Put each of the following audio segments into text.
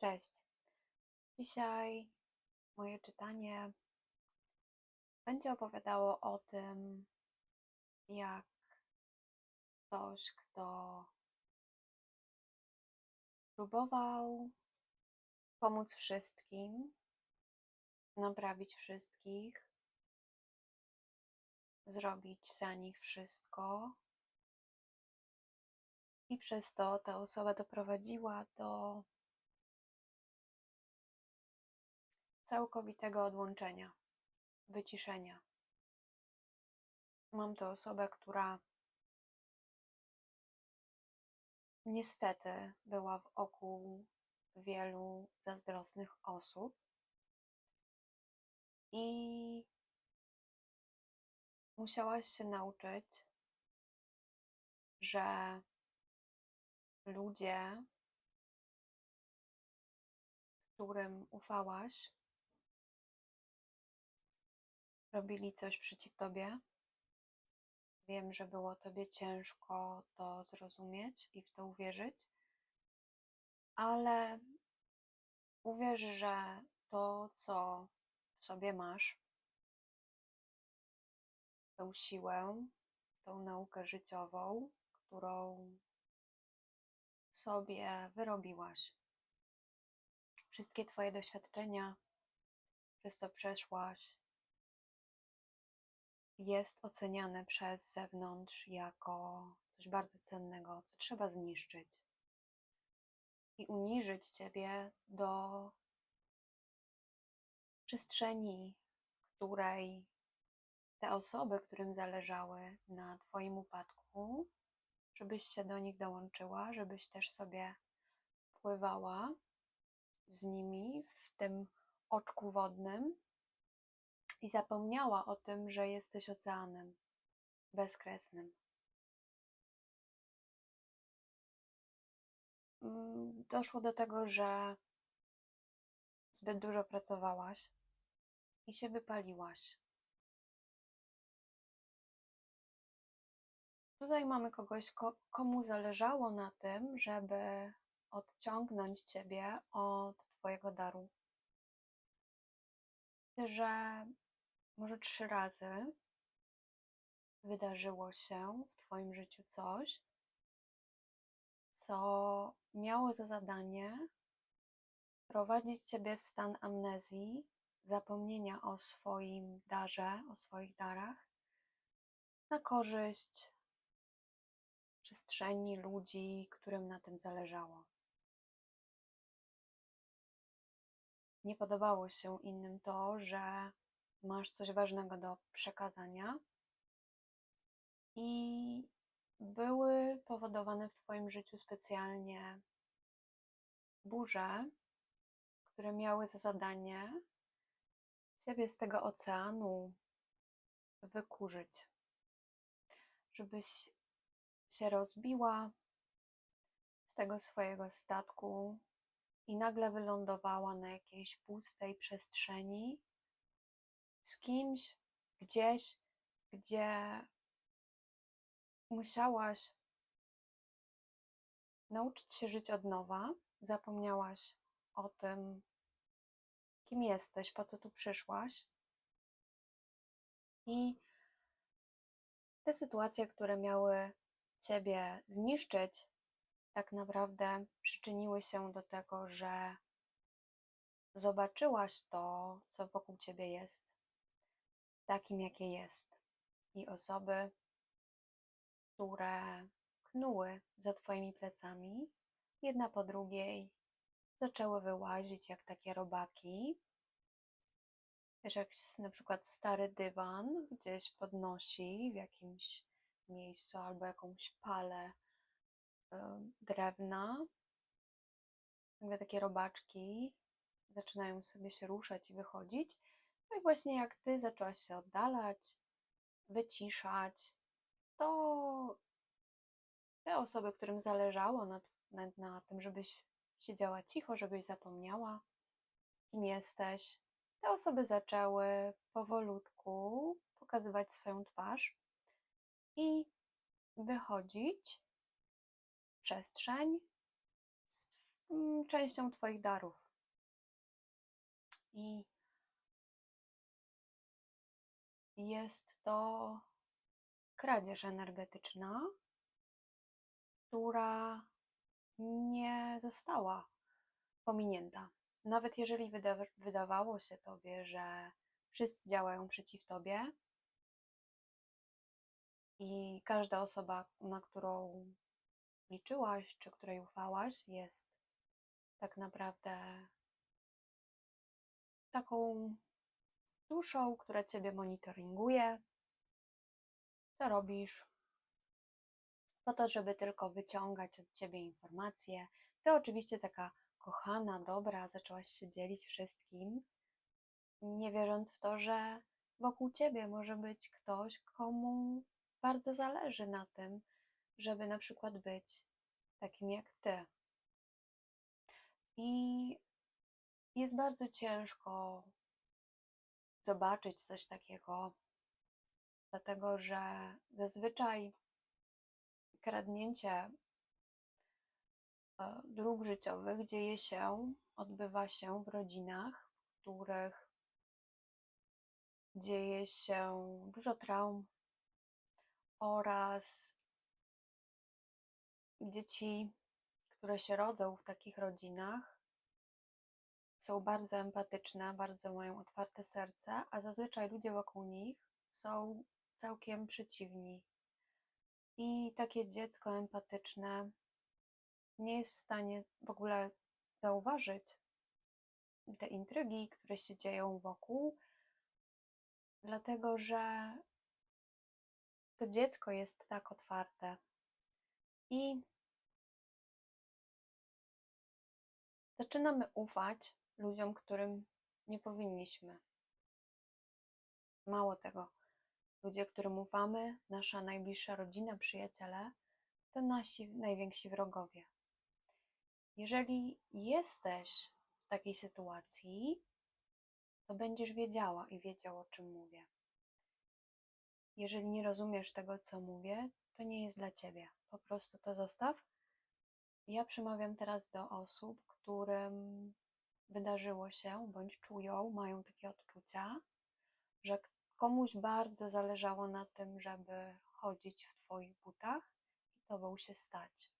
Cześć. Dzisiaj moje czytanie będzie opowiadało o tym, jak ktoś, kto próbował pomóc wszystkim, naprawić wszystkich, zrobić za nich wszystko, i przez to ta osoba doprowadziła do całkowitego odłączenia, wyciszenia. Mam tu osobę, która niestety była wokół wielu zazdrosnych osób i musiałaś się nauczyć, że ludzie, którym ufałaś, robili coś przeciw tobie. Wiem, że było tobie ciężko to zrozumieć i w to uwierzyć, ale uwierz, że to, co w sobie masz, tą siłę, tą naukę życiową, którą sobie wyrobiłaś. Wszystkie Twoje doświadczenia, przez co przeszłaś, jest oceniane przez zewnątrz jako coś bardzo cennego, co trzeba zniszczyć. I uniżyć Ciebie do przestrzeni, której te osoby, którym zależały na Twoim upadku, żebyś się do nich dołączyła, żebyś też sobie pływała z nimi w tym oczku wodnym i zapomniała o tym, że jesteś oceanem bezkresnym. Mm, doszło do tego, że zbyt dużo pracowałaś i się wypaliłaś. Tutaj mamy kogoś, komu zależało na tym, żeby odciągnąć ciebie od twojego daru. Że może trzy razy wydarzyło się w twoim życiu coś, co miało za zadanie prowadzić ciebie w stan amnezji, zapomnienia o swoim darze, o swoich darach, na korzyść przestrzeni, ludzi, którym na tym zależało. Nie podobało się innym to, że masz coś ważnego do przekazania i były powodowane w Twoim życiu specjalnie burze, które miały za zadanie Ciebie z tego oceanu wykurzyć, żebyś się rozbiła z tego swojego statku i nagle wylądowała na jakiejś pustej przestrzeni z kimś, gdzieś, gdzie musiałaś nauczyć się żyć od nowa, zapomniałaś o tym, kim jesteś, po co tu przyszłaś. I te sytuacje, które miały Ciebie zniszczyć, tak naprawdę przyczyniły się do tego, że zobaczyłaś to, co wokół Ciebie jest, takim, jakie jest. I osoby, które knuły za Twoimi plecami, jedna po drugiej, zaczęły wyłazić jak takie robaki. Wiesz, jak na przykład stary dywan gdzieś podnosi w jakimś miejscu albo jakąś palę drewna. Nagle takie robaczki zaczynają sobie się ruszać i wychodzić. I właśnie jak ty zaczęłaś się oddalać, wyciszać, to te osoby, którym zależało na, na, na tym, żebyś siedziała cicho, żebyś zapomniała, kim jesteś, te osoby zaczęły powolutku pokazywać swoją twarz i wychodzić w przestrzeń z są częścią Twoich darów. I jest to kradzież energetyczna, która nie została pominięta. Nawet jeżeli wyda wydawało się Tobie, że wszyscy działają przeciw Tobie i każda osoba, na którą liczyłaś, czy której ufałaś, jest tak naprawdę taką duszą, która Ciebie monitoringuje, co robisz, po to, żeby tylko wyciągać od Ciebie informacje. Ty oczywiście taka kochana, dobra, zaczęłaś się dzielić wszystkim, nie wierząc w to, że wokół Ciebie może być ktoś, komu bardzo zależy na tym, żeby na przykład być takim jak Ty. I jest bardzo ciężko zobaczyć coś takiego, dlatego że zazwyczaj kradnięcie e, dróg życiowych dzieje się, odbywa się w rodzinach, w których dzieje się dużo traum oraz dzieci, które się rodzą w takich rodzinach, są bardzo empatyczne, bardzo mają otwarte serce, a zazwyczaj ludzie wokół nich są całkiem przeciwni. I takie dziecko empatyczne nie jest w stanie w ogóle zauważyć te intrygi, które się dzieją wokół, dlatego że to dziecko jest tak otwarte. I zaczynamy ufać ludziom, którym nie powinniśmy. Mało tego, ludzie, którym ufamy, nasza najbliższa rodzina, przyjaciele, to nasi najwięksi wrogowie. Jeżeli jesteś w takiej sytuacji, to będziesz wiedziała i wiedział, o czym mówię. Jeżeli nie rozumiesz tego, co mówię, to nie jest dla ciebie. Po prostu to zostaw. Ja przemawiam teraz do osób, którym wydarzyło się, bądź czują, mają takie odczucia, że komuś bardzo zależało na tym, żeby chodzić w Twoich butach i Tobą się stać.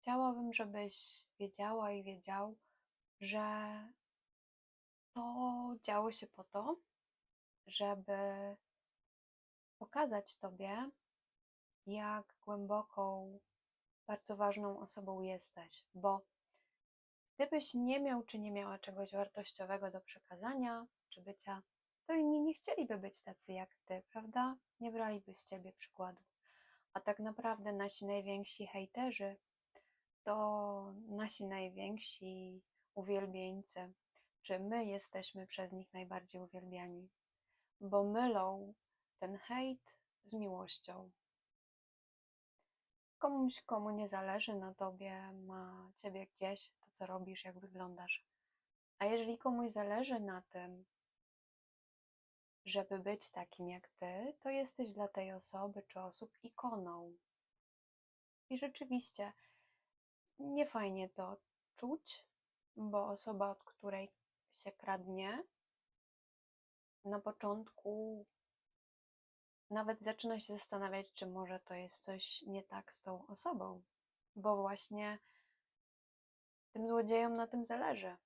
Chciałabym, żebyś wiedziała i wiedział, że to działo się po to, żeby pokazać Tobie, jak głęboką, bardzo ważną osobą jesteś, bo gdybyś nie miał czy nie miała czegoś wartościowego do przekazania, czy bycia, to inni nie chcieliby być tacy jak Ty, prawda? Nie braliby z Ciebie przykładu. A tak naprawdę nasi najwięksi hejterzy to nasi najwięksi uwielbieńcy, czy my jesteśmy przez nich najbardziej uwielbiani, bo mylą ten hejt z miłością. Komuś, komu nie zależy na tobie, ma ciebie gdzieś, to co robisz, jak wyglądasz. A jeżeli komuś zależy na tym, żeby być takim jak ty, to jesteś dla tej osoby czy osób ikoną. I rzeczywiście nie fajnie to czuć, bo osoba, od której się kradnie, na początku nawet zaczyna się zastanawiać, czy może to jest coś nie tak z tą osobą, bo właśnie tym złodziejom na tym zależy.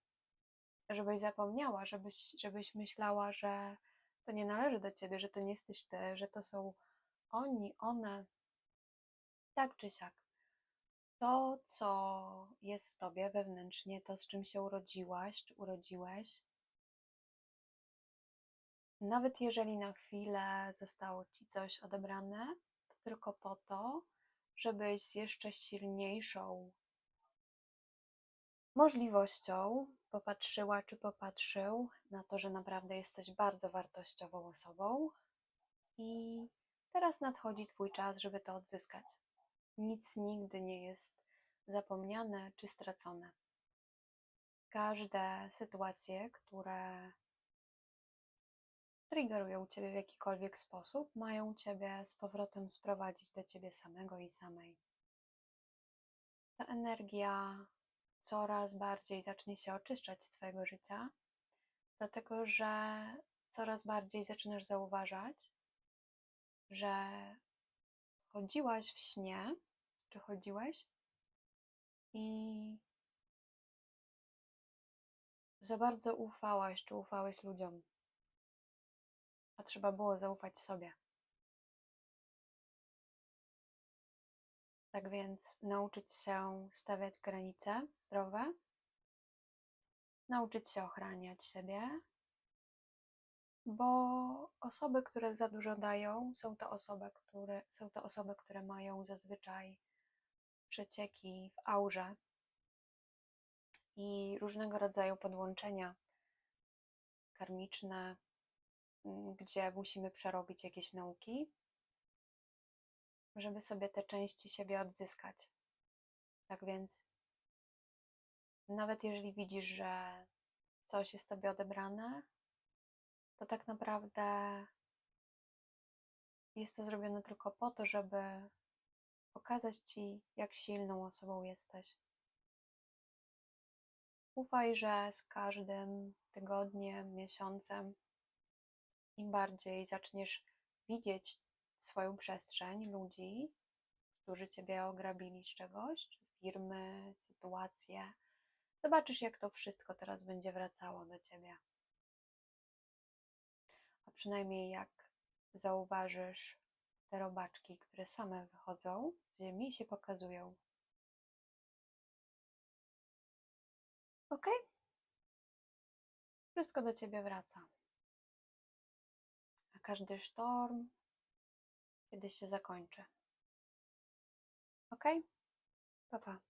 Żebyś zapomniała, żebyś, żebyś myślała, że to nie należy do ciebie, że to nie jesteś ty, że to są oni, one, tak czy siak. To, co jest w tobie wewnętrznie, to z czym się urodziłaś czy urodziłeś, nawet jeżeli na chwilę zostało ci coś odebrane, to tylko po to, żebyś z jeszcze silniejszą możliwością popatrzyła czy popatrzył na to, że naprawdę jesteś bardzo wartościową osobą i teraz nadchodzi Twój czas, żeby to odzyskać. Nic nigdy nie jest zapomniane czy stracone. Każde sytuacje, które triggerują Ciebie w jakikolwiek sposób, mają Ciebie z powrotem sprowadzić do Ciebie samego i samej. Ta energia coraz bardziej zacznie się oczyszczać z Twojego życia, dlatego że coraz bardziej zaczynasz zauważać, że chodziłaś w śnie, czy chodziłeś i za bardzo ufałaś, czy ufałeś ludziom, a trzeba było zaufać sobie. Tak więc nauczyć się stawiać granice zdrowe, nauczyć się ochraniać siebie, bo osoby, które za dużo dają, są to osoby, które, są to osoby, które mają zazwyczaj przecieki w aurze. I różnego rodzaju podłączenia karmiczne, gdzie musimy przerobić jakieś nauki, żeby sobie te części siebie odzyskać. Tak więc, nawet jeżeli widzisz, że coś jest tobie odebrane, to tak naprawdę jest to zrobione tylko po to, żeby pokazać ci, jak silną osobą jesteś. Ufaj, że z każdym tygodniem, miesiącem, im bardziej zaczniesz widzieć swoją przestrzeń ludzi, którzy ciebie ograbili z czegoś, firmy, sytuacje, zobaczysz, jak to wszystko teraz będzie wracało do ciebie. A przynajmniej jak zauważysz te robaczki, które same wychodzą z ziemi i się pokazują. Ok? Wszystko do ciebie wraca. Każdy sztorm kiedyś się zakończy. Ok? Pa, pa.